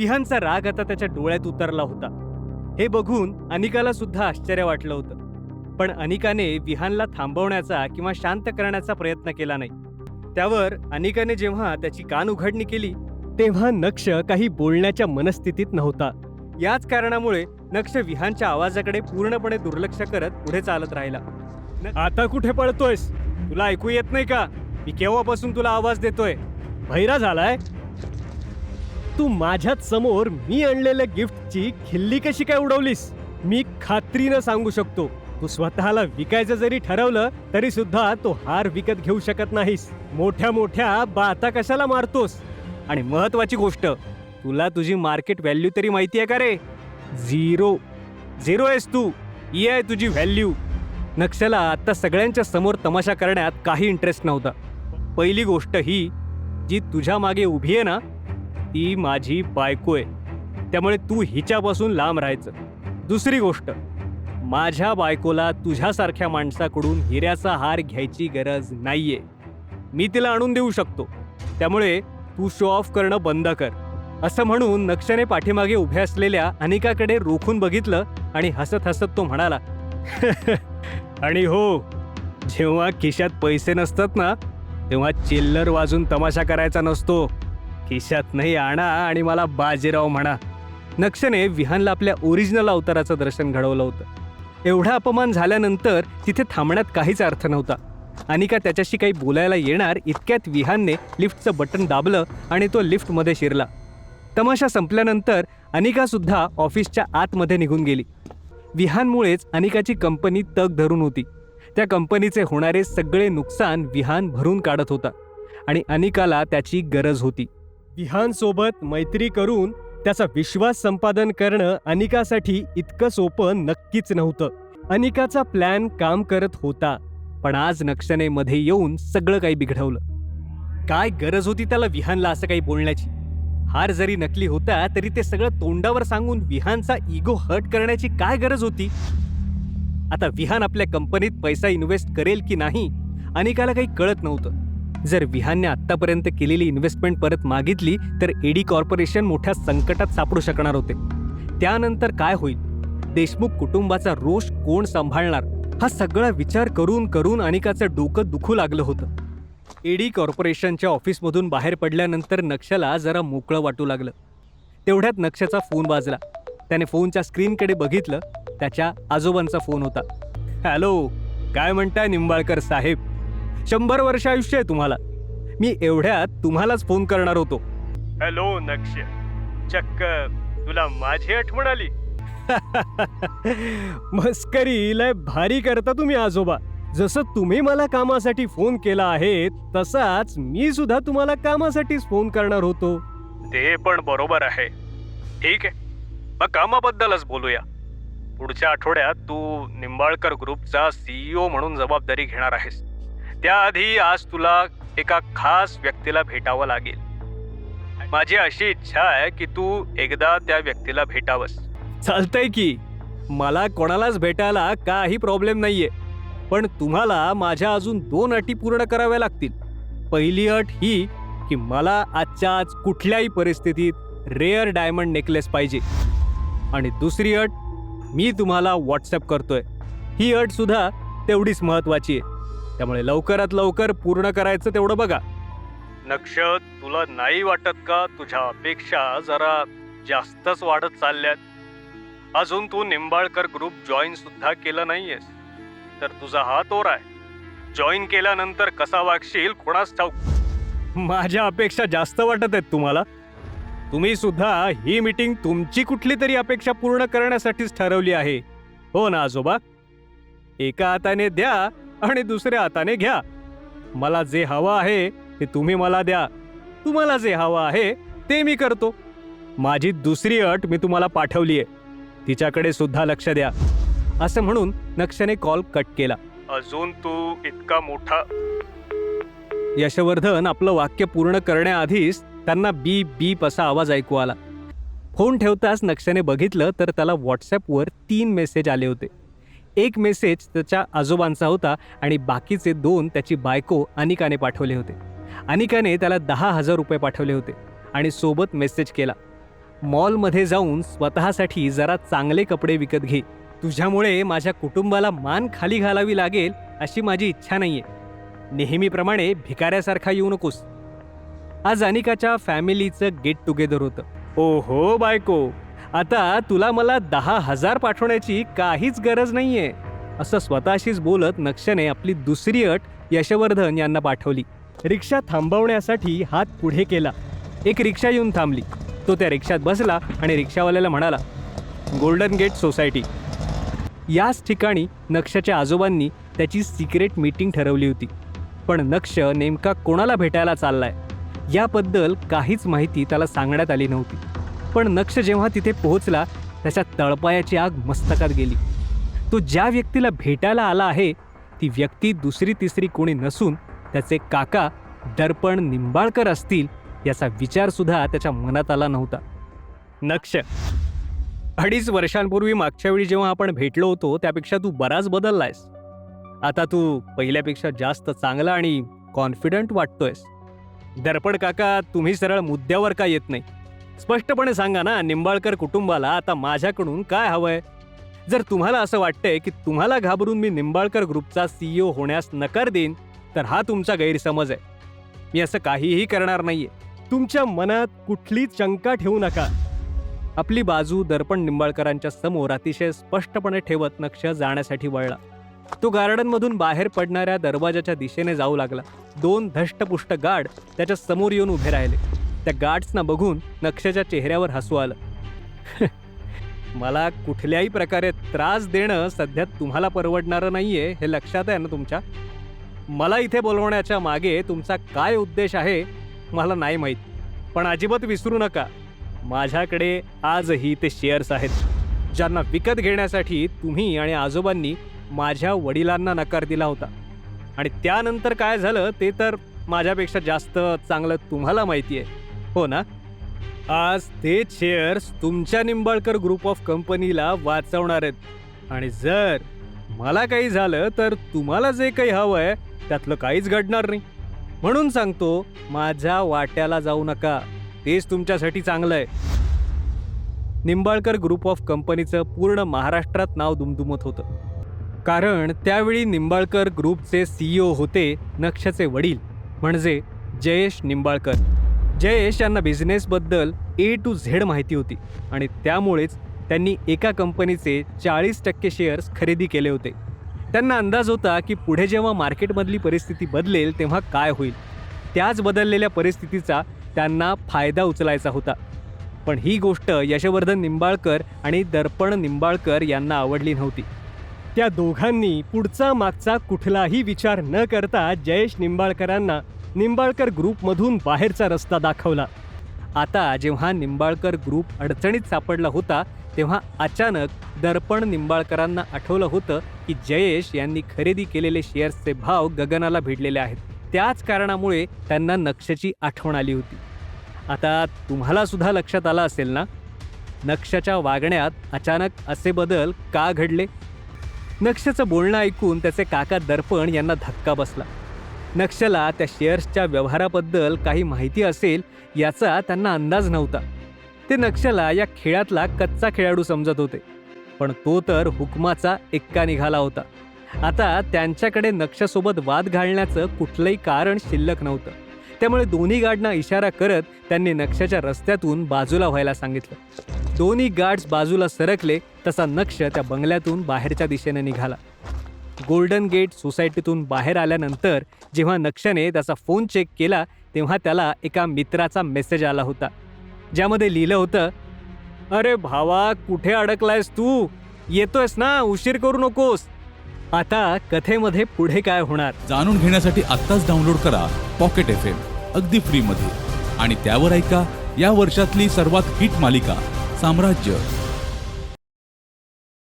विहानचा राग आता त्याच्या डोळ्यात उतरला होता. हे बघून अनिकाला सुद्धा आश्चर्य वाटलं होतं. पण अनिकाने विहानला थांबवण्याचा किंवा शांत करण्याचा प्रयत्न केला नाही. त्यावर अनिकाने जेव्हा त्याची कान उघडणी केली तेव्हा नक्ष काही बोलण्याच्या मनस्थितीत नव्हता. याच कारणामुळे नक्ष विहानच्या आवाजाकडे पूर्णपणे दुर्लक्ष करत पुढे चालत राहिला. आता कुठे पळतोयस? तुला ऐकू येत नाही का? मी केव्हापासून तुला आवाज देतोय? भैरा झालाय? तू माझ्याच समोर मी आणलेल्या गिफ्टची खिल्ली कशी काय उडवलीस? मी खात्रीनं सांगू शकतो. तू स्वतःला विकायचं जरी ठरवलं तरी सुद्धा तो हार विकत घेऊ शकत नाहीस. मोठ्या मोठ्या बाता कशाला मारतोस? आणि महत्वाची गोष्ट तुला तुझी मार्केट व्हॅल्यू तरी माहिती आहे का रे? झिरो. झिरो आहेस तू. ही आहे तुझी व्हॅल्यू. नक्षला आता सगळ्यांच्या समोर तमाशा करण्यात काही इंटरेस्ट नव्हता. पहिली गोष्ट ही जी तुझ्या मागे उभी आहे ना ती माझी बायको आहे. त्यामुळे तू हिच्यापासून लांब राहायचं. दुसरी गोष्ट माझ्या बायकोला तुझ्यासारख्या माणसाकडून हिऱ्याचा हार घ्यायची गरज नाहीये. मी तिला आणून देऊ शकतो. त्यामुळे तू शो ऑफ करणं बंद कर. असं म्हणून नक्षने पाठीमागे उभ्या असलेल्या अनिकाकडे रोखून बघितलं आणि हसत हसत तो म्हणाला आणि हो जेव्हा खिशात पैसे नसतात ना तेव्हा चिल्लर वाजून तमाशा करायचा नसतो. खिशात नाही आणा आणि मला बाजीराव म्हणा. नक्षने विहानला आपल्या ओरिजिनल अवताराचं दर्शन घडवलं होतं. एवढा अपमान झाल्यानंतर तिथे थांबण्यात काहीच अर्थ नव्हता. अनिका त्याच्याशी काही बोलायला येणार इतक्यात विहानने लिफ्टचं बटन दाबलं आणि तो लिफ्टमध्ये शिरला. तमाशा संपल्यानंतर अनिकासुद्धा ऑफिसच्या आतमध्ये निघून गेली. विहानमुळेच अनिकाची कंपनी तग धरून होती. त्या कंपनीचे होणारे सगळे नुकसान विहान भरून काढत होता आणि अनिकाला त्याची गरज होती. विहानसोबत मैत्री करून त्याचा विश्वास संपादन करणं अनिकासाठी इतकं सोपं नक्कीच नव्हतं. अनिकाचा प्लॅन काम करत होता पण आज नक्षनेमध्ये येऊन सगळं काही बिघडवलं. काय गरज होती त्याला विहानला असं काही बोलण्याची? हार जरी नकली होता तरी ते सगळं तोंडावर सांगून विहानचा इगो हर्ट करण्याची काय गरज होती? आता विहान आपल्या कंपनीत पैसा इन्व्हेस्ट करेल की नाही अनिकाला काही कळत नव्हतं. जर विहानने आतापर्यंत केलेली इन्व्हेस्टमेंट परत मागितली तर ईडी कॉर्पोरेशन मोठ्या संकटात सापडू शकणार होते. त्यानंतर काय होईल? देशमुख कुटुंबाचा रोष कोण सांभाळणार? हा सगळा विचार करून करून अनिकाचं डोकं दुखू लागलं होतं. ईडी कॉर्पोरेशनच्या ऑफिसमधून बाहेर पडल्यानंतर नक्षला जरा मोकळं वाटू लागलं. तेवढ्यात नक्षाचा फोन वाजला. त्याने फोनच्या स्क्रीनकडे बघितलं. त्याच्या आजोबांचा फोन होता. हॅलो काय म्हणताय निंबाळकर साहेब? शंभर वर्ष आयुष्य आहे तुम्हाला. मी एवढ्यात तुम्हालाच फोन करणार होतो. हॅलो नक्ष. चक्क तुला माझी आठवण आली. मस्करी लय भारी करता तुम्ही आजोबा. जसं तुम्ही मला कामासाठी फोन केला आहे तसाच मी सुद्धा तुम्हाला कामासाठीच फोन करणार होतो. ते पण बरोबर आहे. ठीक आहे. मग कामाबद्दलच बोलूया. पुढच्या आठवड्यात तू निंबाळकर ग्रुपचा सीईओ म्हणून जबाबदारी घेणार आहेस. त्याआधी आज तुला एका खास व्यक्तीला भेटावं लागेल. माझी अशी इच्छा आहे की तू एकदा त्या व्यक्तीला भेटावंस. चालतंय की. मला कोणालाच भेटायला काही प्रॉब्लेम नाहीये. पण तुम्हाला माझ्या अजून दोन अटी पूर्ण कराव्या लागतील. पहिली अट ही की मला आजच्या आज कुठल्याही परिस्थितीत रेअर डायमंड नेकलेस पाहिजे. आणि दुसरी अट मी तुम्हाला व्हॉट्सअप करतोय. ही अट सुद्धा तेवढीच महत्वाची आहे. त्यामुळे लवकरात लवकर पूर्ण करायचं तेवढं बघा. नक्ष तुला नाही वाटत का तुझ्या अपेक्षा जरा जास्तच वाढत चालल्यात? अजून तू निंबाळकर ग्रुप जॉईन सुद्धा केलं नाहीयेस. तर तुझा हा तोर आहे. जॉईन केल्यानंतर कसा वागशील कोणास ठाऊक? माझ्या अपेक्षा जास्त वाटत आहेत तुम्हाला. तुम्ही सुद्धा ही मीटिंग तुमची कुठली तरी अपेक्षा पूर्ण करण्यासाठीच ठरवली आहे. हो ना आजोबा? एका हाताने द्या आणि दुसऱ्या हाताने घ्या. मला जे हवं आहे ते तुम्ही मला द्या. तुम्हाला जे हवं आहे ते मी करतो. माझी दुसरी अट मी तुम्हाला पाठवली आहे. तिच्याकडे सुद्धा लक्ष द्या. असं म्हणून नक्षने कॉल कट केला. अजून तू इतका मोठा यशवर्धन आपलं वाक्य पूर्ण करण्याआधीच त्यांना बी बीप असा आवाज ऐकू आला. फोन ठेवताच नक्षने बघितलं तर त्याला व्हॉट्सॲपवर तीन मेसेज आले होते. एक मेसेज त्याच्या आजोबांचा होता आणि बाकीचे दोन त्याची बायको अनिकाने पाठवले होते. अनिकाने त्याला दहा हजार रुपये पाठवले होते आणि सोबत मेसेज केला मॉलमध्ये जाऊन स्वतःसाठी जरा चांगले कपडे विकत घे. तुझ्यामुळे माझ्या कुटुंबाला मान खाली घालावी लागेल अशी माझी इच्छा नाही आहे नेहमीप्रमाणे भिकाऱ्यासारखा येऊ नकोस. आज अनिकाच्या फॅमिलीचं गेट टुगेदर होतं. ओहो बायको. आता तुला मला दहा हजार पाठवण्याची काहीच गरज नाहीये. असं स्वतःशीच बोलत नक्षने आपली दुसरी अट यशवर्धन यांना पाठवली. रिक्षा थांबवण्यासाठी हात पुढे केला. एक रिक्षा येऊन थांबली. तो त्या रिक्षात बसला आणि रिक्षावाल्याला म्हणाला गोल्डन गेट सोसायटी. याच ठिकाणी नक्षच्या आजोबांनी त्याची सिक्रेट मीटिंग ठरवली होती. पण नक्ष नेमका कोणाला भेटायला चाललाय? याबद्दल काहीच माहिती त्याला सांगण्यात आली नव्हती. पण नक्ष जेव्हा तिथे पोहोचला त्याच्या तळपायाची आग मस्तकात गेली. तो ज्या व्यक्तीला भेटायला आला आहे ती व्यक्ती दुसरी तिसरी कोणी नसून त्याचे काका दर्पण निंबाळकर असतील याचा विचारसुद्धा त्याच्या मनात आला नव्हता. नक्ष अडीच वर्षांपूर्वी मागच्या वेळी जेव्हा आपण भेटलो होतो त्यापेक्षा तू बराच बदललायस. आता तू पहिल्यापेक्षा जास्त चांगला आणि कॉन्फिडंट वाटतोयस. दर्पण काका तुम्ही सरळ मुद्द्यावर का येत नाही? स्पष्टपणे सांगा ना निंबाळकर कुटुंबाला आता माझ्याकडून काय हवंय? जर तुम्हाला असं वाटतंय की तुम्हाला घाबरून मी निंबाळकर ग्रुपचा सीईओ होण्यास नकार देईन तर हा तुमचा गैरसमज आहे. मी असं काहीही करणार नाहीये. तुमच्या मनात कुठलीच शंका ठेवू नका. आपली बाजू दर्पण निंबाळकरांच्या समोर अतिशय स्पष्टपणे ठेवत नक्ष जाण्यासाठी वळला. तो गार्डनमधून बाहेर पडणाऱ्या दरवाजाच्या दिशेने जाऊ लागला. दोन धष्टपुष्ट गार्ड त्याच्यासमोर येऊन उभे राहिले. त्या गार्ड्सना बघून नक्षाच्या चेहऱ्यावर हसू आलं. मला कुठल्याही प्रकारे त्रास देणं सध्या तुम्हाला परवडणारं नाहीये हे लक्षात आहे ना तुमच्या? मला इथे बोलवण्याच्या मागे तुमचा काय उद्देश आहे मला नाही माहीत. पण अजिबात विसरू नका. माझ्याकडे आजही ते शेअर्स आहेत ज्यांना विकत घेण्यासाठी तुम्ही आणि आजोबांनी माझ्या वडिलांना नकार दिला होता. आणि त्यानंतर काय झालं ते तर माझ्यापेक्षा जास्त चांगलं तुम्हाला माहिती आहे हो ना? आज ते शेअर्स तुमच्या निंबाळकर ग्रुप ऑफ कंपनीला वाचवणार आहेत. आणि जर मला काही झालं तर तुम्हाला जे काही हवं आहे त्यातलं काहीच घडणार नाही. म्हणून सांगतो माझ्या वाट्याला जाऊ नका. तेच तुमच्यासाठी चांगलं आहे. निंबाळकर ग्रुप ऑफ कंपनीचं पूर्ण महाराष्ट्रात नाव दुमदुमत होतं. कारण त्यावेळी निंबाळकर ग्रुपचे सीईओ होते नक्षचे वडील म्हणजे जयेश निंबाळकर. जयेश यांना बिझनेसबद्दल ए टू झेड माहिती होती. आणि त्यामुळेच त्यांनी एका कंपनीचे चाळीस टक्के शेअर्स खरेदी केले होते. त्यांना अंदाज होता की पुढे जेव्हा मार्केटमधली परिस्थिती बदलेल तेव्हा काय होईल. त्याच बदललेल्या परिस्थितीचा त्यांना फायदा उचलायचा होता. पण ही गोष्ट यशवर्धन निंबाळकर आणि दर्पण निंबाळकर यांना आवडली नव्हती. त्या दोघांनी पुढचा मागचा कुठलाही विचार न करता जयेश निंबाळकरांना निंबाळकर ग्रुपमधून बाहेरचा रस्ता दाखवला. आता जेव्हा निंबाळकर ग्रुप अडचणीत सापडला होता तेव्हा अचानक दर्पण निंबाळकरांना आठवलं होतं की जयेश यांनी खरेदी केलेले शेअर्सचे भाव गगनाला भिडलेले आहेत. त्याच कारणामुळे त्यांना नक्षची आठवण आली होती. आता तुम्हाला सुद्धा लक्षात आलं असेल ना? नक्षच्या वागण्यात अचानक असे बदल का घडले? नक्षचं बोलणं ऐकून त्याचे काका दर्पण यांना धक्का बसला. नक्षला त्या शेअर्सच्या व्यवहाराबद्दल काही माहिती असेल याचा त्यांना अंदाज नव्हता. ते नक्षला या खेळातला कच्चा खेळाडू समजत होते. पण तो तर हुकमाचा एक्का निघाला होता. आता त्यांच्याकडे नक्षसोबत वाद घालण्याचं कुठलंही कारण शिल्लक नव्हतं. त्यामुळे दोन्ही गार्डना इशारा करत त्यांनी नक्षाच्या रस्त्यातून बाजूला व्हायला सांगितलं. दोन्ही गार्ड्स बाजूला सरकले तसा नक्ष त्या बंगल्यातून बाहेरच्या दिशेने निघाला. गोल्डन गेट सोसायटीतून बाहेर आल्यानंतर जेव्हा नक्षने त्याचा फोन चेक केला तेव्हा त्याला एका मित्राचा मेसेज आला होता. ज्यामध्ये लिहिलं होतं अरे भावा कुठे अडकलायस तू? येतोयस ना? उशीर करू नकोस. आता कथेमध्ये पुढे काय होणार? जाणून घेण्यासाठी आत्ताच डाउनलोड करा पॉकेट एफ अगदी फ्रीमध्ये आणि त्यावर ऐका या वर्षातली सर्वात हिट मालिका साम्राज्य.